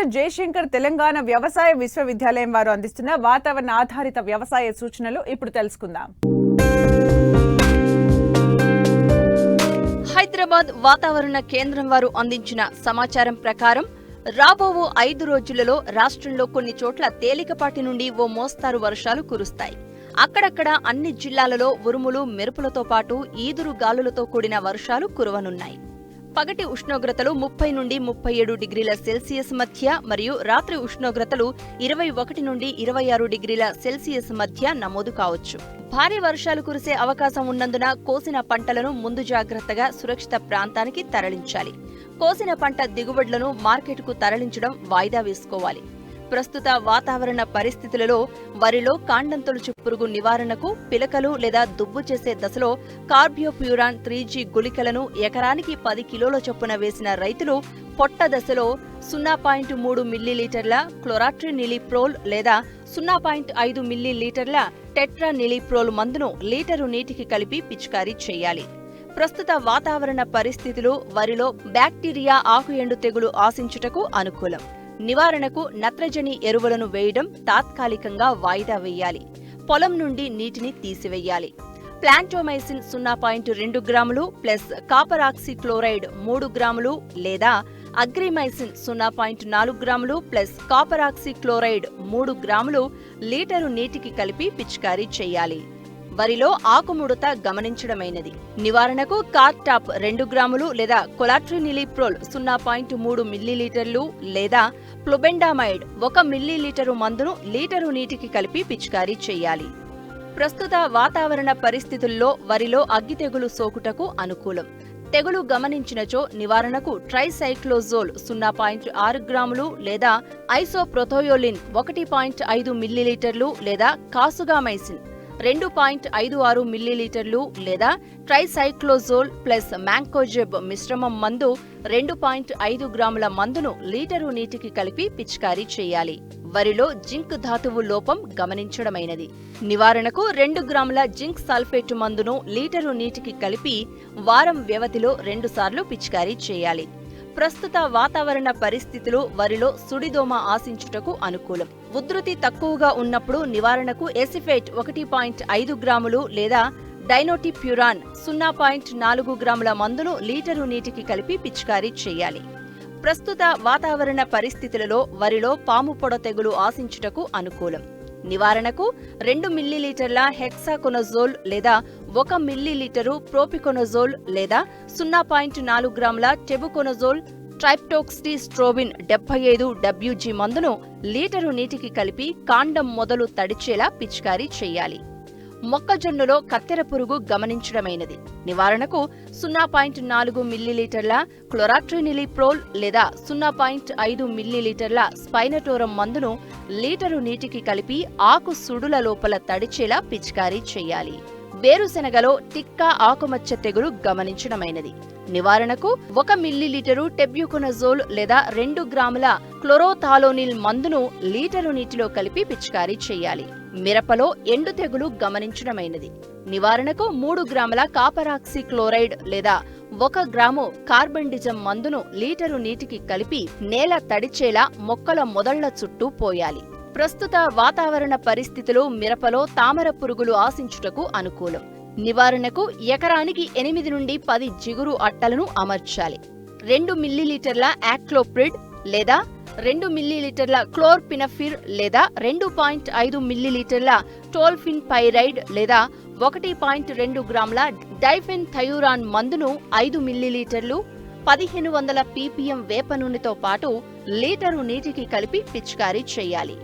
Professor Jayashankar Telangana వ్యవసాయ విశ్వవిద్యాలయం వారు అందిస్తున్న వాతావరణ ఆధారిత వ్యవసాయ సూచనలు ఇప్పుడు తెలుసుకుందాం. హైదరాబాద్ వాతావరణ కేంద్రం వారు అందించిన సమాచారం ప్రకారం రాబోవు ఐదు రోజులలో రాష్ట్రంలో కొన్ని చోట్ల తేలికపాటి నుండి ఓ మోస్తారు వర్షాలు కురుస్తాయి. అక్కడక్కడ అన్ని జిల్లాలలో ఉరుములు మెరుపులతో పాటు ఈదురు గాలులతో కూడిన వర్షాలు కురవనున్నాయి. పగటి ఉష్ణోగ్రతలు ముప్పై నుండి ముప్పై ఏడు డిగ్రీల సెల్సియస్ మధ్య మరియు రాత్రి ఉష్ణోగ్రతలు ఇరవై ఒకటి నుండి ఇరవై ఆరు డిగ్రీల సెల్సియస్ మధ్య నమోదు కావచ్చు. భారీ వర్షాలు కురిసే అవకాశం ఉన్నందున కోసిన పంటలను ముందు జాగ్రత్తగా సురక్షిత ప్రాంతానికి తరలించాలి. కోసిన పంట దిగుబడులను మార్కెట్కు తరలించడం వాయిదా వేసుకోవాలి. ప్రస్తుత వాతావరణ పరిస్థితులలో వరిలో కాండం తొలుచు పురుగు నివారణకు పిలకలు లేదా దుబ్బు చేసే దశలో కార్బియోప్యూరాన్ త్రీ జీ గుళికలను ఎకరానికి పది కిలోల చొప్పున వేసిన రైతులు పొట్ట దశలో సున్నా పాయింట్ మూడు మిల్లీలీటర్ల క్లోరాట్రినిలిప్రోల్ లేదా సున్నా పాయింట్ ఐదు మిల్లీలీటర్ల టెట్రానిలిప్రోల్ మందును లీటరు నీటికి కలిపి పిచికారీ చేయాలి. ప్రస్తుత వాతావరణ పరిస్థితులు వరిలో బ్యాక్టీరియా ఆకు ఎండు తెగులు ఆశించుటకు అనుకూలం. నివారణకు నత్రజని ఎరువులను వేయడం తాత్కాలికంగా వాయిదా వేయాలి. పొలం నుండి నీటిని తీసివేయాలి. ప్లాంటోమైసిన్ సున్నా పాయింట్ రెండు గ్రాములు ప్లస్ కాపర్ ఆక్సిక్లోరైడ్ మూడు గ్రాములు లేదా అగ్రిమైసిన్ సున్నా పాయింట్ నాలుగు గ్రాములు ప్లస్ కాపర్ ఆక్సిక్లోరైడ్ మూడు గ్రాములు లీటరు నీటికి కలిపి పిచికారీ చేయాలి. వరిలో ఆకుముడత గమనించడమైనది. నివారణకు కార్టాప్ రెండు గ్రాములు లేదా కొలాట్రినిలిప్రోల్ సున్నా పాయింట్ మూడు మిల్లీలీటర్లు లేదా ప్లొబెండామైడ్ ఒక మిల్లీలీటరు మందును లీటరు నీటికి కలిపి పిచికారీ చేయాలి. ప్రస్తుత వాతావరణ పరిస్థితుల్లో వరిలో అగ్గి తెగులు సోకుటకు అనుకూలం. తెగులు గమనించినచో నివారణకు ట్రైసైక్లోజోల్ సున్నా పాయింట్ ఆరు గ్రాములు లేదా ఐసోప్రొథోయోలిన్ ఒకటి పాయింట్ ఐదు మిల్లీలీటర్లు లేదా కాసుగామైసిన్ రెండు పాయింట్ ఐదు ఆరు మిల్లీలీటర్లు లేదా ట్రైసైక్లోజోల్ ప్లస్ మ్యాంకోజెబ్ మిశ్రమం మందు రెండు పాయింట్ ఐదు గ్రాముల మందును లీటరు నీటికి కలిపి పిచికారీ చేయాలి. వరిలో జింక్ ధాతువు లోపం గమనించడమైనది. నివారణకు రెండు గ్రాముల జింక్ సల్ఫేట్ మందును లీటరు నీటికి కలిపి వారం వ్యవధిలో రెండుసార్లు పిచికారీ చేయాలి. ప్రస్తుత వాతావరణ పరిస్థితులు వరిలో సుడిదోమ ఆశించుటకు అనుకూలం. ఉధృతి తక్కువగా ఉన్నప్పుడు నివారణకు ఎసిఫేట్ ఒకటి పాయింట్ ఐదు గ్రాములు లేదా డైనోటిప్యూరాన్ సున్నా పాయింట్ నాలుగు గ్రాముల మందును లీటరు నీటికి కలిపి పిచికారీ చేయాలి. ప్రస్తుత వాతావరణ పరిస్థితులలో వరిలో పాము పొడ తెగులు ఆశించుటకు అనుకూలం. నివారణకు రెండు మిల్లీలీటర్ల హెక్సాకొనజోల్ లేదా ఒక మిల్లీలీటరు ప్రోపికొనజోల్ లేదా సున్నా పాయింట్ నాలుగు గ్రాముల టెబుకొనజోల్ ట్రైప్టోక్స్టీ స్ట్రోబిన్ డెబ్బై ఐదు డబ్ల్యూజీ మందును లీటరు నీటికి కలిపి కాండం మొదలు తడిచేలా పిచికారీ చేయాలి. మొక్కజొన్నలో కత్తెర పురుగు గమనించడమైనది. నివారణకు సున్నా పాయింట్ నాలుగు మిల్లీలీటర్ల క్లోరాట్రినిలిప్రోల్ లేదా సున్నా పాయింట్ ఐదు మిల్లీలీటర్ల స్పైనటోరం మందును లీటరు నీటికి కలిపి ఆకు సుడుల లోపల తడిచేలా పిచికారీ చేయాలి. వేరుశెనగలో టిక్కా ఆకుమచ్చ తెగులు గమనించడమైనది. నివారణకు ఒక మిల్లీలీటరు టెబ్యూకొనజోల్ లేదా రెండు గ్రాముల క్లోరోథాలోనిల్ మందును లీటరు నీటిలో కలిపి పిచికారీ చేయాలి. మిరపలో ఎండు తెగులు గమనించడమైనది. నివారణకు మూడు గ్రాముల కాపరాక్సి క్లోరైడ్ లేదా ఒక గ్రాము కార్బండిజం మందును లీటరు నీటికి కలిపి నేల తడిచేలా మొక్కల మొదళ్ళ చుట్టూ పోయాలి. ప్రస్తుత వాతావరణ పరిస్థితులు మిరపలో తామర పురుగులు ఆశించుటకు అనుకూలం. నివారణకు ఎకరానికి ఎనిమిది నుండి పది జిగురు అట్టలను అమర్చాలి. రెండు మిల్లీలీటర్ల యాక్లోప్రిడ్ లేదా రెండు మిల్లీలీటర్ల క్లోర్పినఫిర్ లేదా రెండు పాయింట్ ఐదు మిల్లీలీటర్ల టోల్ఫిన్ పైరైడ్ లేదా ఒకటి పాయింట్ రెండు గ్రాముల డైఫెన్ థయూరాన్ మందును ఐదు మిల్లీలీటర్లు పదిహేను వందల పీపీఎం వేప నూనెతో పాటు లీటరు నీటికి కలిపి పిచికారీ చేయాలి.